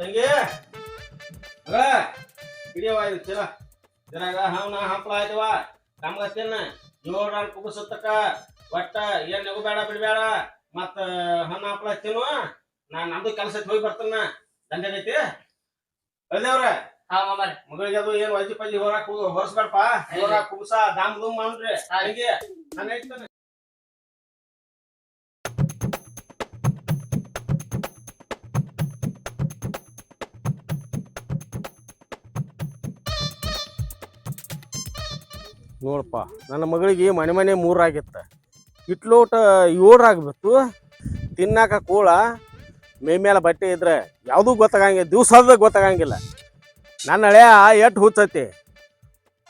ತಂಗಿ. ಮಗ ಹಿಡಿಯವ ಇದು ಚಲ. ಇದ್ರಾಗ ಹವನ ಹಂಪಲ ಆಯ್ತವ ನಮ್ಗ ತಿನ್ನ. ಏಳ್ರಾಗ ಕುಬಸತ್ತಕ್ಕ ಒಟ್ಟ ಏನ್ ನಗು ಬೇಡ ಬಿಡ್ಬೇಡ ಮತ್ತ ಹಣ್ಣ ಹಂಪ್ಲ ತಿನ್ನು ನಾ ನಮ್ದು ಕೆಲಸಕ್ಕೆ ಹೋಗಿ ಬರ್ತಾನ. ದಂಡೆ ಐತಿ? ಅಲ್ದೇವ್ರ ಹಾ ಮಾಮಾರಿ ಮಗಳಿಗೆ ಅದು ಏನ್ ವಜ್ಜಿ ಪಜ್ಜಿ ಹೊರಕ್ ಹೊರಸ್ಬೇಡಪ್ಪ. ಹೊರಕ್ ಕುಬಸ ದಾಮ್ ದುಮ್ ಮಾಡ್ರಿ ತಂಗಿ ನಾನು ನೋಡಪ್ಪ, ನನ್ನ ಮಗಳಿಗೆ ಮನೆ ಮನೆ ಮೂರಾಗಿತ್ತ ಇಟ್ಲೋಟ ಆಗ್ಬಿಟ್ಟು ತಿನ್ನಾಕ ಕೂಳ, ಮೇ ಮೇಲೆ ಬಟ್ಟೆ ಇದ್ರೆ ಯಾವುದೂ ಗೊತ್ತಾಗಂಗಿಲ್ಲ, ದಿವ್ಸದ ಗೊತ್ತಾಗಂಗಿಲ್ಲ. ನನ್ನ ಹಳೆಯ ಎಟ್ಟು ಹುಚ್ಚತಿ.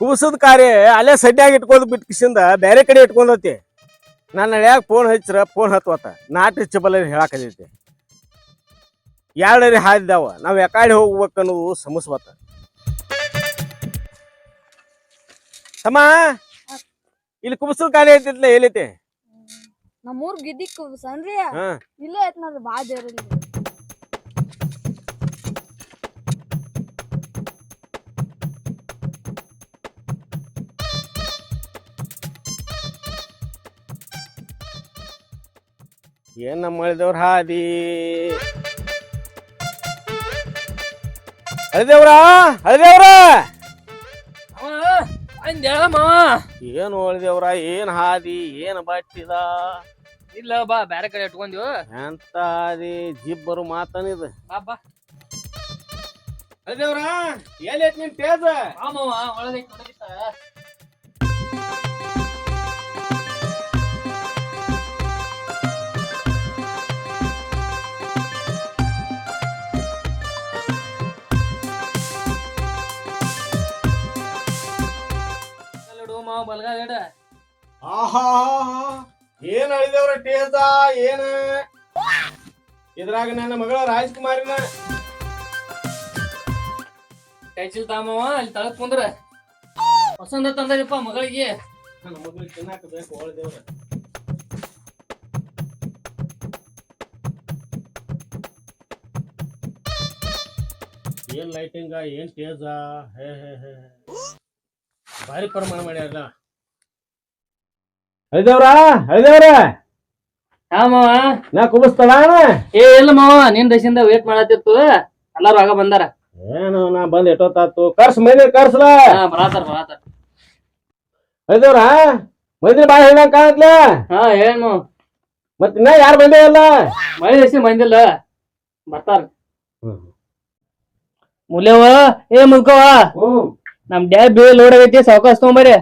ಕುಬಸದ ಕಾರ್ಯ ಅಲ್ಲೇ ಸಡ್ಯಾಗಿ ಇಟ್ಕೊಂಡು ಬಿಟ್ಕಿಸಿಂದ ಬೇರೆ ಕಡೆ ಇಟ್ಕೊಂಡತಿ. ನನ್ನ ಹಳೆಯಾಗ ಫೋನ್ ಹಚ್ಚಿರ ಫೋನ್ ಹತ್ವತ್ತ. ನಾಟಿ ಚಬಲ ಹೇಳಾಕತೈತಿ ಎರಡರಿ ಹಾದಿದ್ದಾವ ನಾವು ಎಕಾಡಿ ಹೋಗ್ಬೇಕನ್ನೋದು ಸಮಸ್ವತ್ತ ತಮ್ಮ ಇಲ್ಲಿ ಕುಬಸಲ್ ಖಾಲಿ ಐತಿತ್ಲ ಏನೈತಿ ನಮ್ಮೂರ್ ಗಿದ್ದಿ ಕುಬ್ಸನ್ರಿ ಹಾ. ಇಲ್ಲೇ ಐತ್ ನೋಡ್ರಿ ಬಾ ದೇವ್ರಲ್ಲಿ ಏನ್ ನಮ್ಮ ಮಾಡಿದವ್ರ ಹಾದಿ? ಹಳದೇವ್ರ ಹಳದೇವ್ರ! ಅಂದ ಮಾವ ಏನು ಹಳದೇವ್ರ? ಏನ್ ಹಾದಿ? ಏನ್ ಬಟ್ಟಿದ? ಇಲ್ಲ ಬಾ ಬ್ಯಾರೆ ಕಡೆ ಇಟ್ಕೊಂಡ್ಯೋ. ಎಂತ ಹಾದಿ? ಜಿಬ್ಬರು ಮಾತನಿದ ಬಾ ಬಾ. ಹಳದೇವ್ರ ಎಲ್ಲಿ ಐತ್ ನಿನ್ ತೇಜ ಮಾವ ಒಳಗೆ ಕೊಡಗಿತ್ತ ಮಾವ ಬಲ್ಗಾಲ ಇಡ ಆಹಾ ಏನ್ ಹಳದೇವ್ರ ಟೇಸ ಏನ? ಇದ್ರಾಗ ನನ್ನ ಮಗಳ ರಾಜ್ಕುಮಾರಿನ. ಚೀಲ ತಾಮವ ಅಲ್ಲಿ ತಳಕ್ ಕುಂದ್ರ. ಹೊಸಂದ ತಂದರಿಪ್ಪ ಮಗಳಿಗೆ. ನನ್ನ ಮಗಳಿಗೆ ತಿನ್ನಾಕ ಬೇಕು ಹಳದೇವ್ರ ಏನ್ ಲೈಟಿಂಗ ಏನ್ ಟೇಜಾ? ಹೇ ಹೇ ಹೇ. ಭಾರಿ ಪ್ರಮಾಣ ಮಾಡ್ಯಾರ ಹರಿದೇವ್ರ ಹರಿದೇವ್ರ ಹಾ ಮಾವ. ನಾ ಕುಬಸ್ತಳ ಏ ಇಲ್ಲ ಮಾವ ನಿನ್ ದಶಿಂದ ವೇಟ್ ಮಾಡತ್ತಿತ್ತು ಎಲ್ಲಾರು ಆಗ ಬಂದಾರ. ಏನು ನಾ ಬಂದ್ ಎಷ್ಟೊತ್ತಾತು ಕರ್ಸ್ ಮೈದಿ ಕರ್ಸ್ಲ? ಹಾ ಬರಾತಾರ ಬರಾತಾರ ಹರಿದೇವ್ರ ಮೈದಿನ ಬಾಯ್ ಹೇಳ್ದಂಗ ಕಾಣತ್ಲೆ? ಹಾ ಹೇಳ ಮಾವ. ಮತ್ ಇನ್ನ ಯಾರು ಬಂದೇ ಇಲ್ಲ? ಮಳೆ ದಶಿ ಬಂದಿಲ್ಲ. ಬರ್ತಾರ. ಮುಲ್ಯವ ಏ ಮುಲ್ಕವ ನಮ್ ಡ್ಯಾಬ್ ಬಿ ಲೋಡ್ ಆಗೈತಿ ಸಾವಕಾಶ ತಗೊಂಬರಿ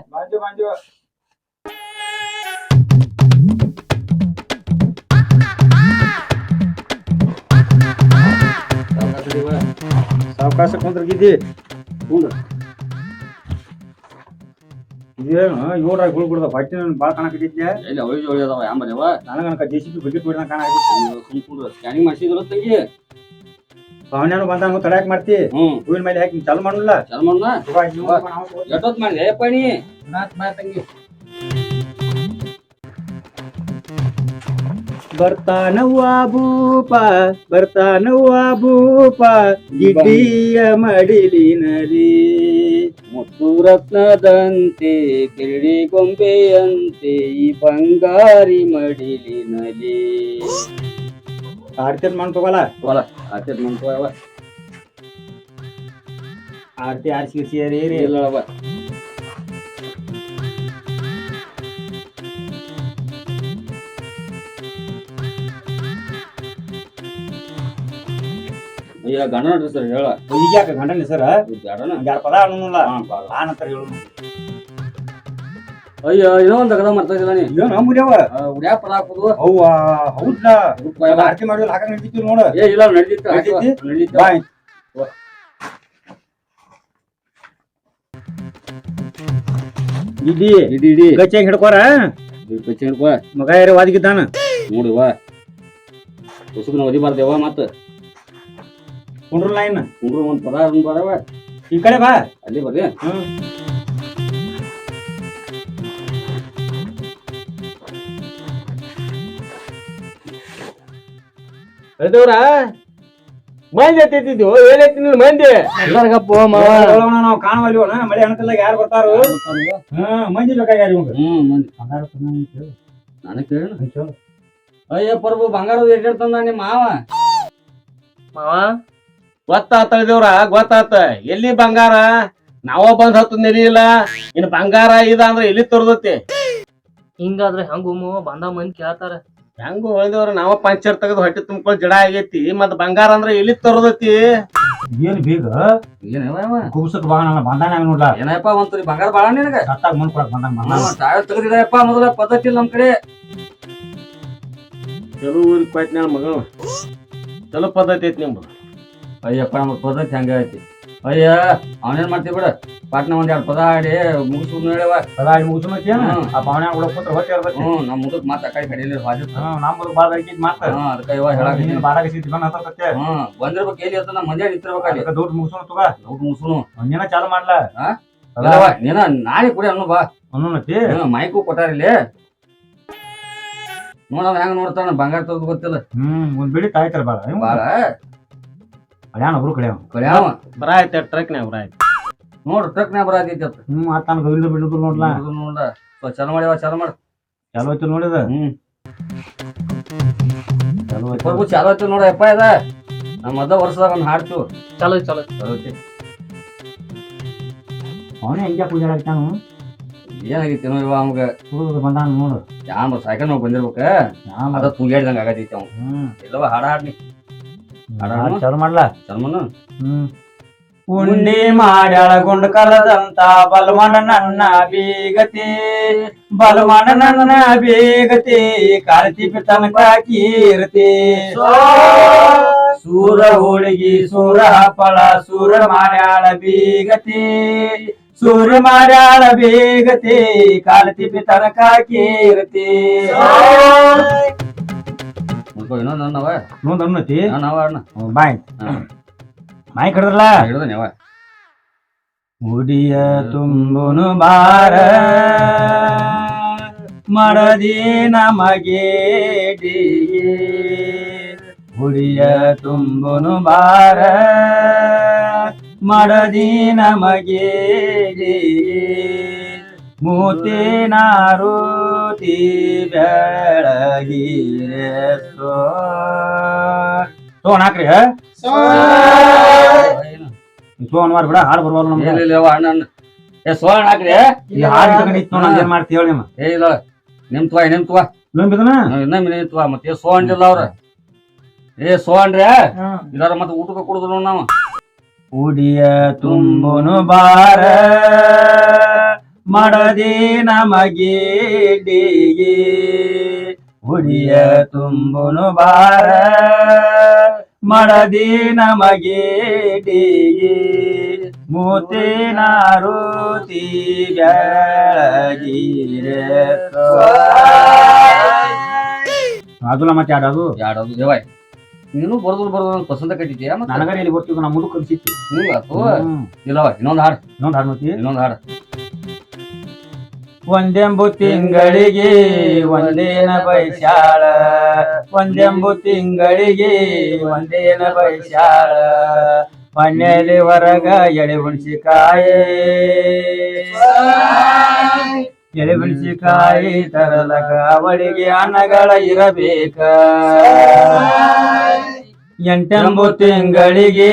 ಸಾವಕಾಶ ಕುಂದ್ರಗಿದ್ದಿ? ಇದೇನು ಏಳ್ರಾಗ ಗುಳು ಬಿಡ್ದ ಬಟ್ಟೆ ನನ್ ಭಾಳ ಕಾಣಕತ್ತಿದ್ದೆ ಎಲ್ಲಿ ಅವಳಿ ಜೋಳಿ ಅದಾವ? ಯಾಂಬಲ್ಯವ ನನಗನಕ ಜೆ ಸಿ ಪಿ ಬಕೆಟ್ ಕಾಣಕತ್ತಿತ್ತು ಕುಂಕುಂಡ್ರ ಸ್ಕ್ಯಾನಿಂಗ್ ಮಾಡಿಸಿದ್ರು ತಂಗಿ. ಪವನ್ಯಾನು ಬಂದಾನು ತಡ್ಯಾಕ್ ಮಾಡ್ತಿ? ಹ್ಮ್. ಹೂವಿನ ಮೇಲೆ ಹಾಕಿ ಚಾಲು ಮಾಡಲ್ಲ? ಚಲ್ ಮಾಡೋಣ ಎಷ್ಟೊತ್ ಮಾಡಿದೆ ಅಪ್ಪ ನೀ ತಂಗಿ. ಬರ್ತಾನವ್ವ ಭೂಪ ಬರ್ತಾನವ್ವ ಭೂಪ ಗಿಡ್ಡಿಯ ಮಡಿಲಿನಲಿ ಮುತ್ತು ರತ್ನದಂತೆ ಕಿರಡಿ ಗೊಂಬೆಯಂತೆ ಈ ಬಂಗಾರಿ ಮಡಿಲಿನಲ್ಲಿ. ಆರತಿ ಮಾಡ್ ತಗೋಲ್ಲ ತೋಲ ಆಚೆ ಮಂತ್ವ ಆರತಿ ಆರ್ಸಿ ಸೇರಿ ಇಲ್ಲವ ಅಯ್ಯ ಗಂಡ ನೋಡ್ರಿ ಸರ್ ಹೇಳ ಈಗ ಯಾಕೆ ಗಂಡನ ಸರ್ ಬ್ಯಾಡನ ಯಾರ ಪದ ಅನ್ನಲ್ಲ ಹಾ, ಬಾ, ಬಾ. ಆ ನಂತರ ಹೇಳು ಅಯ್ಯ ಏನೋ ಒಂದು ಅಗದ ಮಾಡ್ತಾ ನೀ. ಏನು ಮುರಿಯವ ಉಡ್ಯಾ ಪದ ಹಾಕೋದು. ಅವ್ವ ಹೌದಾ ಆರತಿ ಮಾಡಿದ್ರೆ ಹಾಕಂಗ್ ನಡೀತಿತ್ತು ನೋಡು. ಏ ಇಲ್ಲ ನಡೀತಿತ್ತು ನಡೀತಿ? ನಡೀತಿತ್ತು ಬಾ ಇಡಿ ಇಡಿ ಇಡಿ. ಗಚ್ಚಾಗಿ ಹಿಡ್ಕೋರ? ಕಚ್ಚಿಡ್ಕೋ ಮಗ ಯಾರು ವಾದಿಗಿದ್ದಾನ? ನೋಡಿವ ಹೊಸಬ್ನ ಓದಿಬಾರ್ದೇವ ಮತ್ತ. ಕುಂಡ್ರ ಲೈನ್ ಕುಂಡ್ರು ಒಂದ್ ಪದ ಬರವ ಈ ಕಡೆ ಬಾ. ಅಲ್ಲಿ ಬರ್ರಿ. ಹ್ಮ್. ಹಳದೇವ್ರ ಮಂದಿ ಎತ್ತಿದ್ದಿದ್ವು ಏನೈತಿ ನಿನ್ ಮಂದಿ? ಎಲ್ಲರಿಗಪ್ಪ ಮಾವ ಹೇಳೋಣ ನಾವು ಕಾಣವಲ್ವನ ಮಳೆ ಅಣಕಲ್ದಾಗ ಯಾರು ಬರ್ತಾರು? ಮಂದಿ ಬೇಕಾಗ್ಯಾರ ಹ್ಮ್ ಮಂದಿ. ಬಂಗಾರ ತಂದಾನ ಅಂತ ಹೇಳು. ನನಗೆ ಕೇಳ. ಅಂತ ಅಯ್ಯ ಪ್ರಭು ಬಂಗಾರ ತಂದ ನಿಮ್ಮ ಮಾವ. ಮಾವ? ಗೊತ್ತಾತ ದೇವ್ರ ಗೊತ್ತಾತ. ಎಲ್ಲಿ ಬಂಗಾರ? ನಾವ ಬಂದ್ ಹತ್ತು ನೆಲಿಯಿಲ್ಲ ಇನ್ ಬಂಗಾರ ಇದ ಅಂದ್ರ ಎಲ್ಲಿ ತೋರ್ದತಿ? ಹಿಂಗಾದ್ರೆ ಹಂಗು ಮಾವ ಬಂದ ಮಂದಿ ಕೇಳ್ತಾರ. ಹೆಂಗ ಹೊಳ್ದೇವ್ರ ನಾವ ಪಂಚರ್ ತೆಗೆದು ಹೊಟ್ಟೆ ತುಂಬ್ಕೊಂಡ್ ಜಡ ಆಗೈತಿ ಮತ್ ಬಂಗಾರ ಅಂದ್ರ ಎಲ್ಲಿ ತರೋದೈತಿ ಏನ್ ಬೀಗ? ಇವ? ಕುಬ್ಸಕ್ ಬಾ ನಾನು ಬಂದಾನ ಅವ್ನ್ ನೋಡ್ಲ. ಏನಪ್ಪ ಒಂದ್ಸರಿ ಬಂಗಾರ ಬಾಳ ನಿನಗ? ಸತ್ತಾಗ ಮುಂದ್ ಕೊಡಕ್ ಬಂದಾನ ಬಂದಾನ ತಾವ್ ತೆಗದಿದಪ್ಪ ಮೊದಲ ಪದ್ಧತಿ ಇಲ್ಲ ನಮ್ ಕಡೆ. ಚಲೋ ಊರಿಗೆ ಮಗಳು ಚಲೋ ಪದ್ಧತಿ ಐತಿ ನಿಮ್ದು. ಅಯ್ಯಪ್ಪ ನಮ್ಮ ಪದ್ಧತಿ ಹಂಗ ಐತಿ. ಅಯ್ಯ ಅವನೇನ್ ಮಾಡ್ತೀವಿ ಬಿಡ? ಪಾಟ್ನ ಒಂದ್ ಪದಾಡಿ ಪದ ಆಡಿ ನೋಡ್ಯವ ಪದಾಡಿ ಮುಗಿಸ್ಕೊಂಬತ್ತೇನ ಹ್ಮ್. ಆ ಪಾವಣ್ಯಾಗ ಕೂಡ ಕೂತ್ರ ಹೊಟ್ಟೆ ಹ್ಞೂ ನಮ್ಮ ನಮ್ ಮಾತು ಮಾತ ಕಡೆ ಹಾಜಿ ನಮ್ಮ ಮುಗಿದು ನಮ್ಮದು ಬಾಳ ಆಗಿದ್ ಮಾತ ಹ್ಮ್ ಅದಕ್ಕ ಇವ ಹೇಳಾಕ ನೀನ್ ಬಾರಾಗ ಸಿಟಿ ಬಂದ್ ಹತ್ತತ್ತೆ ಹ್ಞೂ ಬಂದಿರ್ಬೇಕು ಎಲ್ಲಿ ಅಂತ ನಮ್ಮ ಮಂದ್ಯ ನಿಂತಿರ್ಬೇಕಾಗಿ ದುಡ್ಡು ಮುಗಿಸೋಣ ತಗ. ದುಡ್ಡು ಮುಗಿಸೋಣ ನೀನ ಚಾಲು ಮಾಡ್ಲ? ನೀನ ನಾಳೆ ಕುಡಿ ಅನ್ನು ಬಾ. ಅನ್ನೋನತಿ ಹ್ಮ್, ಮೈಕು ಕೊಟ್ಟಾರಿಲ್ಲಿ ನೋಡವ ಹೆಂಗ್ ನೋಡ್ತಾನ ಬಂಗಾರ ತೆಗ್ದು ಗೊತ್ತಿಲ್ಲ. ಹ್ಮ್ ಒಂದ್ ಬಿಡಿ ಕಾಯ್ತಾರ ಬಾಳ. ಬಾಳ. ಅಳ್ಯಾನ ಒಬ್ರು ಕಡೆ ಕಳ್ಯಾವ ಬರ ಆಯ್ತು ಟ್ರಕ್ನ್ಯಾಗ ಬರ ಆಯ್ತು ನೋಡ್ ಟ್ರಕ್ನ್ಯಾಗ ಬರಾತೈತಿ ಅಂತ ಹ್ಮ್ ಆತಾನ ಗೋವಿಂದ ಬಿಡುದು ನೋಡ್ಲ ಇದು ನೋಡ ಬಾ, ಚಲೋ ಮಾಡ್ಯಾವ ಚಲೋ ಮಾಡ. ಚಲೋ ಐತಿ ನೋಡಿದ ಹ್ಮ್. ಚಲೋ ಐತಿ ಚಾಲೋ ಐತಿ ನೋಡ ಯಪ್ಪ ಇದ. ನಮ್ಮ ಅದ ವರ್ಷದಾಗ ಒಂದ್ ಹಾಡ್ತು ಚಲೋ ಚಲೋ ಚಲೋ ಐತಿ ಅವನೇ ಹೆಂಗ್ಯಾ ಪೂಜೆ ಆಗ್ತಾನು? ಏನಾಗೈತಿ ಏನೋ ಇವ ಅವಂಗ. ಬಂದಾನ ನೋಡು. ಯಾವ ಸೈಕಲ್ ನಾವು ಬಂದಿರ್ಬೇಕ? ಯಾನ್ ಅದ ತೂಗ್ಯಾಡ್ದಂಗ ಆಗತೈತಿ ಅವ್. ಹ್ಮ್. ಇಲ್ಲವ ಹಾಡ ಹಾಡ್ನಿ. ಹಾಡ ಆಡ್ ಚಾಲು ಮಾಡ್ಲ? ಚಲ್ಮನು ಹ್ಮ್. ಉಂಡಿ ಮಾಡ್ಯಾಳ ಗುಂಡ ಕಲದಂತ ಬಲವನ ನನ್ನ ಬೀಗತಿ ಬಲವನ ನನ್ನ ಬೀಗತಿ ಕಾರ್ತಿ. ತನಕ ಕೀರ್ತಿ ಸೂರ ಹೋಳಿಗಿ ಸೂರ ಹಪ್ಪಳ ಸೂರ ಮಾಡ್ಯಾಳ ಬೀಗತಿ ಸೂರ ಮಾಡ್ಯಾಳ ಬೀಗತಿ ಕಾರ್ತಿ. ತನಕ ಕೀರ್ತಿ ಇನ್ನೊಂದು ನನ್ನವ ಇನ್ನೊಂದು ಅನ್ನತಿ ನಾವ ಅಣ್ಣ. ಬಾಯ್. ಬಾಯ್ ಕಡದ್ರಲ್ಲ? ಮುಡಿಯ ತುಂಬುನು ಬಾರ ಮಡದಿ ನಮಗೆ ಮುಡಿಯ ತುಂಬುನು ಬಾರ ಮಡದಿ ನಮಗೆ ಮೂತಿ ನಾರು ಬೆಳಗಿರೆ ಸೋ ಹ? ಹಾಕ್ರಿ ಸೋನ್ ಮಾರ್ ಬಿಡ ಹಾಡು ಬರ್ಬಾರ್ದು ನಮ್ಗೆ ಇಲ್ಲ ಇಲ್ಲ ಅಣ್ಣ ಅಣ್ಣ. ಏ ಸೋಣ ಹಾಕ್ರಿ. ಈ ಹಾಡು ಇಟ್ಕೊಂಡು ನಿಂತ್ ನೋಡ್ ಏನ್ ಮಾಡ್ತಿ ಹೇಳಿ ನಿಮ್ಮ ಏ ಇಲ್ಲ. ನಿಮ್ತವ ನಿಂತು ನಂಬಿದನ? ಇನ್ನೊಮ್ಮೆ ನಿಂತವ ಮತ್ತೆ ಸೋಂಡಿಲ್ಲ ಅವ್ರ. ಏ ಸೋಂಡ್ರ ಇದಾರ ಮತ್ತೆ ಊಟಕ್ಕೆ ಕುಡಿದ್ರು ನಾವು. ಉಡಿಯ ತುಂಬುನು ಬಾರ ಮಡದಿ ನಮಗೆ ಉಡಿಯ ತುಂಬುನು ಬಾರ ಮಡದಿ ನಮಗೆ ಮೂತಿನ ರೋತಿ ನಮ್ಮ ಅದಲ್ಲ ಮತ್ತೆ ಆಡೋದು ಯಾಡದು? ದೇವಾಯ್ ನೀನು ಬರ್ದು ಬರ್ದು ಅಂತ ಪಸಂದ ಕಟ್ಟಿದ್ಯಾ ಮತ್ತೆ? ನನಗರ ಇಲ್ಲಿ ಬರ್ತಿದ್ದು ನಮ್ಮ ಮುದುಕ್ ಕಲ್ಸಿತ್ತು ಆತು ಇಲ್ಲವ ಇನ್ನೊಂದು ಹಾಡು. ಇನ್ನೊಂದು ಹಾಡು ಮತ್ತೆ? ಇನ್ನೊಂದು ಹಾಡು. ಒಂದೆಂಬು ತಿಂಗಳಿಗೆ ಒಂದೇನ ಬೈಸಾಳ ಒಂದೆಂಬು ತಿಂಗಳಿಗೆ ಒಂದೇನ ಬೈಸಾಳ ಮನೆಯಲ್ಲಿ ಹೊರಗ ಎಳೆ ಹುಣಸಿಕಾಯಿ. ಎಳೆ ಹುಣಸಿಕಾಯಿ ತರಲಕ ಅವಳಿಗೆ ಅನ್ನಗಳ ಇರಬೇಕ. ಎಂಟೆಂಬು ತಿಂಗಳಿಗೆ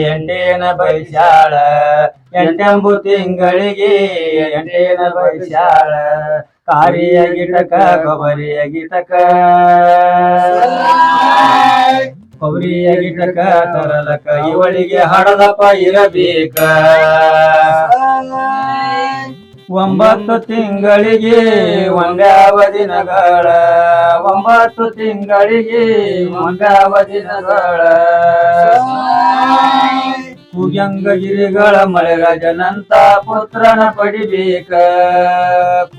ಎಂಟೇನ ಬೈಸಾಳ. ಎಂಟೆಂಬು ತಿಂಗಳಿಗೆ ಎಂಟೇನ ಬೈಸಾಳ. ಕಾರಿಯ ಗಿಟಕ ಕೊಬರಿಯ ಗಿಟಕ. ಕೊಬರಿಯ ಗಿಟಕ ತರಲಕ ಇವಳಿಗೆ ಹಡದಪ್ಪ ಇರಬೇಕ. ಒಂಬತ್ತು ತಿಂಗಳಿಗೆ ಒಂದ್ಯಾವ ದಿನಗಳ? ಒಂಬತ್ತು ತಿಂಗಳಿಗೆ ಒಂದ್ಯಾವ ದಿನಗಳ? ಕುಜಂಗಗಿರಿಗಳ ಮಳೆರಾಜನಂತ ಪುತ್ರನ ಪಡಿಬೇಕ?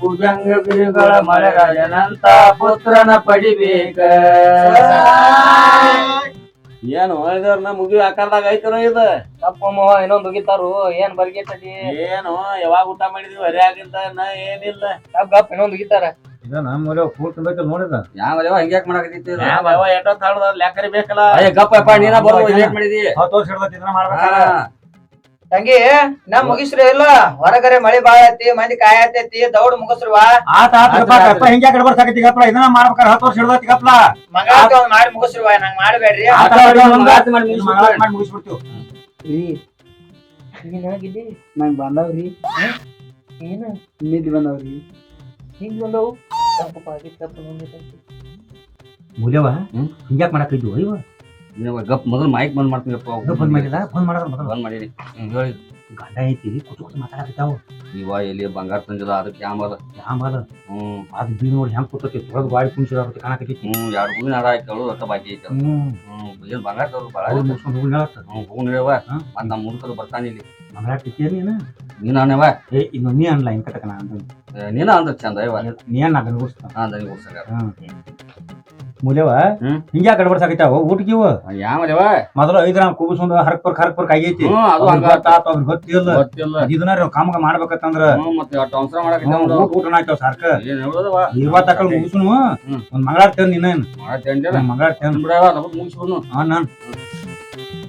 ಕುಜಂಗಗಿರಿಗಳ ಮಳೆರಾಜನಂತ ಪುತ್ರನ ಪಡಿಬೇಕ? ಏನು ಹೊಳ್ದೇವ್ರ ನಾ ಮುಗಿ ಆಕಾರದಾಗ ಐತನೋ ಇದು? ತಪ್ಪ ಮೋಹ ಇನ್ನೊಂದ್ ಉಗಿತಾರು. ಏನ್ ಬರ್ಗೈತದಿ ಏನು ಯಾವಾಗ ಊಟ ಮಾಡಿದ್ವಿ ಹರಿ ಆಗಿಂತ ಏನಿಲ್ಲ. ಗಪ್ ಗಪ್ ಇನ್ನೊಂದ್ ಉಗಿತಾರ. ಇದ ನಮ್ಮ ಒಲೆ ಫೂಲ್ ತುಂಬೈತೆ ನೋಡಿದ? ಯಾವ ಹಂಗೆ ಯಾಕೆ ಮಾಡಕತ್ತಿತ್ತು ಇದು? ಲೆಕ್ಕರಿ ಬೇಕಲ್ಲ. ಅಯ್ಯ ಗಪ್ಪಪ್ಪ ನೀನ ಬರೋದು ಲೇಟ್ ಮಾಡಿದಿ? ಹತ್ತು ವರ್ಷ ಹಿಡ್ದೈತಿ ಇದನ್ನ ತಂಗಿ ನಾ ಮುಗಿಸ್ರಿ ಇಲ್ಲ ಹೊರಗರೆ ಮಳಿ ಬಾಳ ಐತಿ ಮಂದಿ ಕಾಯತೈತಿ ದೌಡ್ ಮುಗಿಸ್ರಿವಾ ಆತ ಆತ ಗಪ್ಪ ಗಪ್ಪ ಹಿಂಗ್ಯಾ ಕಡೆ ಬರ್ಸಾಕತ್ತಿ ಗಪ್ಪ ಇದನ್ನ ಮಾಡ್ಬೇಕಾರ ಹತ್ತು ವರ್ಷ ಹಿಡ್ದೈತಿ ಗಪ್ಲ ಮಂಗಳಾರತಿ ಒಂದ್ ಮಾಡಿ ಮುಗಿಸ್ರಿವಾ ನಂಗ್ ಮಾಡ್ಬೇಡ್ರಿ ಮಾಡಿ ಮುಗಿಸ್ಬಿಡ್ತೀವಿ. ರೀ ನಂಗ್ ಬಂದವ್ರಿ ಏನ ನಿದ್ದೆ ಬಂದವ್ರಿ ಹಿಂಗ್ ಬಂದವು ತಪ್ಪು ಆಗಿತ್ತು ತಪ್ಪು. ಮೂಲ್ಯವ. ಹಿಂಗ್ಯಾಕ್ ಮಾಡಾಕಿದ್ವು ಅಯ್ಯವ ನೀವು ಗಪ್ ಮೊದಲು ಮೈಕ್ ಬಂದ್ ಮಾಡ್ತೀವಪ್ಪ ಫೋನ್ ಮಾಡಿಲ್ಲ ಫೋನ್ ಮಾಡೋದ್ರ? ಮೊದಲು? ಬಂದ್ ಮಾಡಿರಿ ಹೇಳಿ. ಗಂಡ ಐತಿ ಕುತ್ಕೊಂಡು ಮಾತಾಡಕತ್ತಾವು. ಇವ ಎಲ್ಲಿ ಬಂಗಾರ ತಂದಿಲ್ಲ ಅದಕ್ಕೆ ಯಾಂಬದ ಯಾಂಬಾದ ಹ್ಮ್. ಅದು ಬೀ ನೋಡಿ ಹೆಂಗ್ ಕೂತೈತಿ ತೊಳೆದು ಗಾಳಿ ಅದಕ್ಕೆ ಕಾಣಕತ್ತೈತಿ. ಹ್ಮ್ ಎರಡು ಹೂವಿನ ಹಾರ ಹಾಕಿ ಅವಳು ರೊಕ್ಕ ಬಾಕಿ ಐತೆ ಹ್ಮ್. ಏನ್ ಬಂಗಾರ ತಗೋದು ಭಾಳ ಮುಗಿಸ್ಕೊಂಡು ಹೂವಿನ ಹೇಳತ್ತ ಹ್ಮ್ ಹೂವಿನ ನೀಡವ ಹ್ಮ್. ಮತ್ ನಮ್ಮ ಮುದುಕರು ಬರ್ತಾನೆ ಇಲ್ಲಿ. ಬಂಗಾರ ತಿಂತೀಯ ನೀನು? ನೀನ್ ಅನ್ನವ ಏ ಇನ್ನು ನೀ ಅನ್ಲ ಇನ್ ಕಟಕ ಅಂತ ನೀನ ಅಂದ್ರೆ ಚಂದ ಇವ ನೀ ಅನ್ನ ಅದನ್ನ ಗುಡಿಸ್ತಾನ ಹಾ ಮೂಲ್ಯವ? ಹ್ಮ್. ಹಿಂಗ್ಯಾಕ್ ಊಟ ಊಟಕ್ಕೆ ಇವ? ಯಾಮದವ ಮೊದಲು ಐದ್ರ ಕುಬಸೊಂದು ಹರಕ್ ಬರ್ಕ್ ಹರಕ್ ಬರ್ಕ್ ಆಗೈತಿ ಹ್ಮ್ ಅದು ಹಂಗ ಅವ್ರಿಗೆ ಗೊತ್ತಿಲ್ಲ. ಗೊತ್ತಿಲ್ಲ. ಇದನ್ನ ಕಾಮಗ ಮಾಡ್ಬೇಕಂತಂದ್ರ ಹ್ಮ್ ಮತ್ತೆ ಅವಸರ ಊಟ ಸಾರ್ಕ. ಏನ್ ಹೇಳೋದವ? ಇರುವ ತಕಲ್ ಮುಗಿಸುನು. ಹ್ಮ್. ಒಂದ್ ಬಿಡವ ನಮಗ್ ಮುಗಿಸ್ಬಿಡ್ನು. ನಾನ್.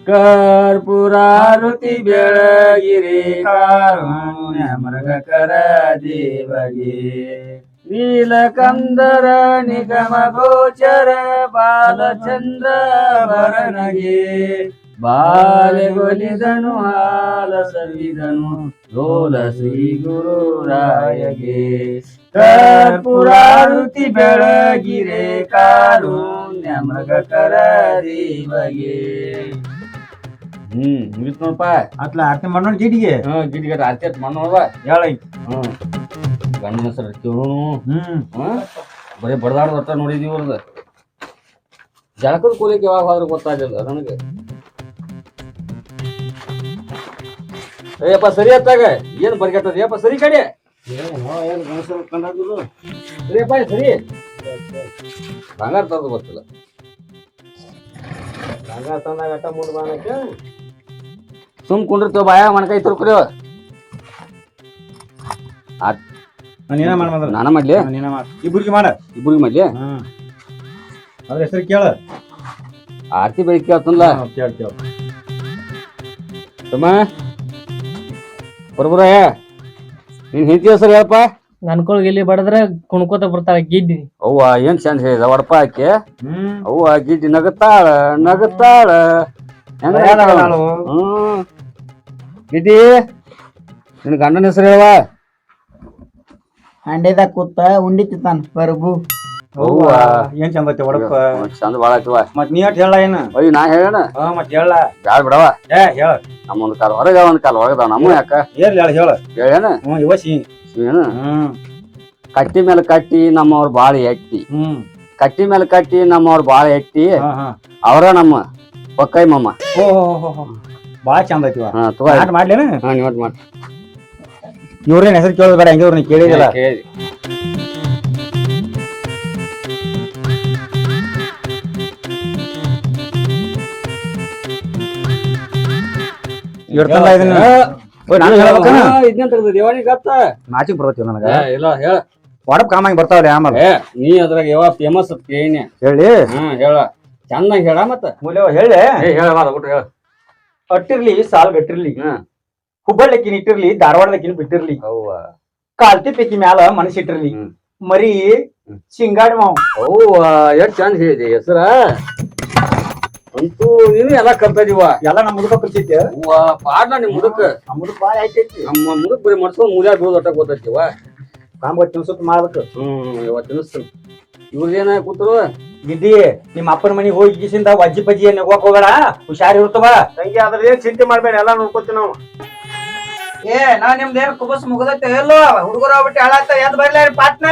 ಕರ್ಪುರಾರುತಿ ಬೆಳಗಿರಿ, ಕಾರುಣ್ಯ ಮೃಗಕರ ದೇವಗೆ. ನೀಲಕಂದರ ನಿಗಮ ಗೋಚರ ಬಾಲಚಂದ್ರ ಭರನಗೆ. ಬಾಲೆಗೊಲಿದನು ಹಾಲ ಸವಿದನು, ಲೋಲ ಶ್ರೀ ಗುರುರಾಯಗೆ ಕರ್ಪುರಾರುತಿ ಬೆಳಗಿರೆ, ಕಾರುಣ್ಯ ಮೃಗಕರ ದೇವಗೆ. ಹ್ಮ್ ಮುಗಿತ್ ನೋಡಪ್ಪ ಅತ್ಲ ಆರ್ತಿ ಮಾಡೋಣ ಜಿಡಿಗೆ ಹ್ಮ್ ಗಿಡ ಗಿಡ ಆರ್ತಿ ಆತ್ ಮಾಡೋವ ಹೇಳ ಹ್ಮ್ ಗಂಡನ ಸರ್ ಕೇಳು ಹ್ಮ್. ಬರೀ ಬಡದಾಡ್ದ ಒಟ್ಟ ನೋಡಿದೀವಿ ಅವ್ರದ್ದು ಜಳಕದ ಕೂಲಿಗೆ ಯಾವಾಗ ಹೋದ್ರೆ ಗೊತ್ತಾಗಲಿಲ್ಲ ನನಗೆ. ಅಯ್ಯಪ್ಪ ಸರಿ ಅತ್ತಾಗ ಏನ್ ಬರ್ಗೆಟ್ಟದ ಏಪ್ಪ ಸರಿ ಕಡೆ ಸರಿಯಪ್ಪ ಸರಿ ಬಂಗಾರ ತರದು ಗೊತ್ತಿಲ್ಲ. ಬಂಗಾರ ತಂದಾಗ ಅಟ್ಟ ಮೂರು ಬಾನಕ್ಕೆ ಸುಮ್ ಕುಂಡಿರ್ತೇವ ಬಾಯ ಮಣಕಾಯಿ ತುರ್ಕ್ರಿ. ನೀನ ಮಾಡ ಮೊದಲು ನಾನ ಮಾಡ್ಲಿ? ನೀನ ಮಾಡ ಇಬ್ಬರಿಗೆ ಮಾಡ. ಇಬ್ಬರಿಗೆ ಮಾಡ್ಲಿ? ಹ್ಮ್ ಅದ್ರ ಹೆಸರು ಕೇಳ. ಆರ್ತಿ ಬೆಳಿಗ್ಗೆ ಕೇಳ್ತಲ್ಲ ಕೇಳ್ ಕೇಳ. ತಮ್ಮ ಬರ್ಬರ ನಿನ್ ಹೆಂಡತಿ ಹೆಸರು ಹೇಳಪ್ಪ? ನನ್ಕೊಳಗೆ ಇಲ್ಲಿ ಬಡದ್ರ ಕುಣ್ಕೋತ ಬರ್ತಾಳ ಗಿಡ್ಡಿ. ಅವ್ವ ಏನ್ ಚಂದ ಹೇಳಿದ? ವಡಪ ಆಕೆ. ಹ್ಮ್. ಅವ್ವ ಗಿಡ್ಡಿ ನಗತಾಳ ನಗತಾಳ. ಹೆಂಗ ಮರ್ಯಾದ ನಾನು. ಹ್ಮ್. ಗಿಡ್ಡಿ ನಿನ್ ಗಂಡನ ಹೆಸರು ಹೇಳುವ? ಹಂಡೆದಾಗ ಕೂತ ಉಂಡಿ ತಿಂತಾನ ಬರ್ಬು ಅವ್ವ ಏನ್ ಚಂದ ಐತಿ ಒಡಪ ಚಂದ ಬಾಳ ಐತಿವ ಮತ್ ನೀ ಅಟ್ ಹೇಳ ಏನ? ಅಯ್ಯ ನಾ ಹೇಳಣ ಹಾ ಮತ್ ಹೇಳ. ಬ್ಯಾಡ ಬಿಡವ ಏ ಹೇಳ. ನಮ್ಮ ಒಂದ್ ಕಾಲ ಹೊರಗ ಒಂದ್ ಕಾಲ ಹೊರಗದ ನಮ್ಮ ಯಾಕ? ಏರ್ಲಿ ಹೇಳ ಹೇಳ. ಹೇಳೇನ? ಹ್ಮ್ ಏನು ಹ್ಮ್. ಕಟ್ಟಿ ಮೇಲೆ ಕಟ್ಟಿ ನಮ್ಮವ್ರ ಬಾಳ ಎಟ್ಟಿ. ಹ್ಮ್. ಕಟ್ಟಿ ಮೇಲೆ ಕಟ್ಟಿ ನಮ್ಮವ್ರ ಬಾಳ ಎಟ್ಟಿ. ಹಾ ಹಾ. ಅವರ ನಮ್ಮ ಒಕ್ಕೈ ಮಾಮ. ಓ ಭಾಳ ಹೋ, ಹೋ. ಬಾಳ ಚಂದ ಐತಿ ಹಾ ತಗೋ. ಆಟ ಮಾಡ್ಲೇನ? ಹಾ ನೀವ್ ಮಾಡಿ. ಇವ್ರೇನ್ ಹೆಸರು ಕೇಳೋದು ಬೇಡ ಹೆಂಗಿವ್ರು ನೀ ಕೇಳಿದಿಲ್ಲ ಕೇಳಿ ತಂದ ಇದನ್ನ. ಓ ನಾನು ಹೇಳ್ಬೇಕನ ಇದನ್ನ ತೆಗ್ದು ದೇವಾಣಿ ಗತ್ತ ನಾಚಿಕ್ ಬರ್ತೈತಿ ನನಗೆ. ಏ, ಇಲ್ಲ ಹೇಳ. ಒಡಪ್ ಕಾಮಾಗಿ ಬರ್ತಾವಲ್ಲ ಆಮೇಲೆ. ನೀ ಅದ್ರಾಗ ಯಾವ ಫೇಮಸ್ ಅಂತ ಕೇಳಿನಿ ಹೇಳಿ. ಹ್ಮ್ ಹೇಳ. ಚಂದಂಗ ಹೇಳ ಮತ್ತ. ಮೂಲವ ಹೇಳಿ ಏ ಹೇಳ ಬಾರ ಬಿಟ್ಟು ಹೇಳ. ಅಟ್ಟಿರ್ಲಿ ಸಾಲ್ ಗಟ್ಟಿರ್ಲಿ. ಹ್ಮ್. ಹುಬ್ಬಳ್ಳಿಕಿನ ಇಟ್ಟಿರ್ಲಿ ಧಾರವಾಡದಕ್ಕಿನ ಬಿಟ್ಟಿರ್ಲಿ. ಅವ್ವ. ಕಾಲ್ತಿ ಪೈಕಿ ಮ್ಯಾಲ ಮನಸ್ಸು ಇಟ್ಟಿರ್ಲಿ. ಹ್ಮ್. ಮರಿ ಸಿಂಗಾಡಿ ಮಾವು. ಅವ್ವ ಎಷ್ಟ್ ಚಂದ ಹೇಳಿದೆ ಹೆಸರ? ಅಂತೂ ನೀನು ಎಲ್ಲ ಕಲ್ತದಿವ ಎಲ್ಲ ನಮ್ಮ ಮುದುಕ ಪರಿಚೈತಿ ಅವ್ವ ಪಾಡ್ಲ ನಿಮ್ ಮುದಕ್. ಮುದುಕ ಬಾಳ ಆಯ್ತೈತಿ ನಮ್ಮ ಮುದಕ್ ಬರೀ ಮಡ್ಸ್ಕೊಂಡ್ ಮುದ್ಯಾ ಬೀಳೋದ್ ಒಟ್ಟ ಗೊತ್ತೈತಿವ ಕಾಂಬ ತಿನ್ಸುತ್ತ ಮಾಡ್ಬೇಕು. ಹ್ಮ್ ಇವತ್ತು ತಿನ್ನಿಸ್ತೀನಿ ಇವ್ರದೇನ ಕೂತರು? ಗಿಡ್ಡಿ ನಿಮ್ಮ ಅಪ್ಪನ ಮನೆ ಹೋಗಿ ಗೀಸಿಂದ ಅಜ್ಜಿ ಪಜ್ಜಿ ಏನ್ ಹೋಗಕ್ ಹೋಗಡ ಹುಷಾರ್ ಇರ್ತವ ತಂಗಿ ಅದ್ರ ಏನ್ ಚಿಂತೆ ಮಾಡ್ಬೇಡ ಎಲ್ಲಾ ನೋಡ್ಕೊತೀವಿ ನಾವು. ಏ ನಾ ನಿಮ್ದೇನ್ ಕುಬಸ್ ಮುಗದೈತೆ? ಎಲ್ಲೋ ಹುಡುಗರ ಬಿಟ್ಟು ಹೇಳತ್ತ ಎದ್ ಬರ್ಲಾರಿ ಪಾಟ್ನ?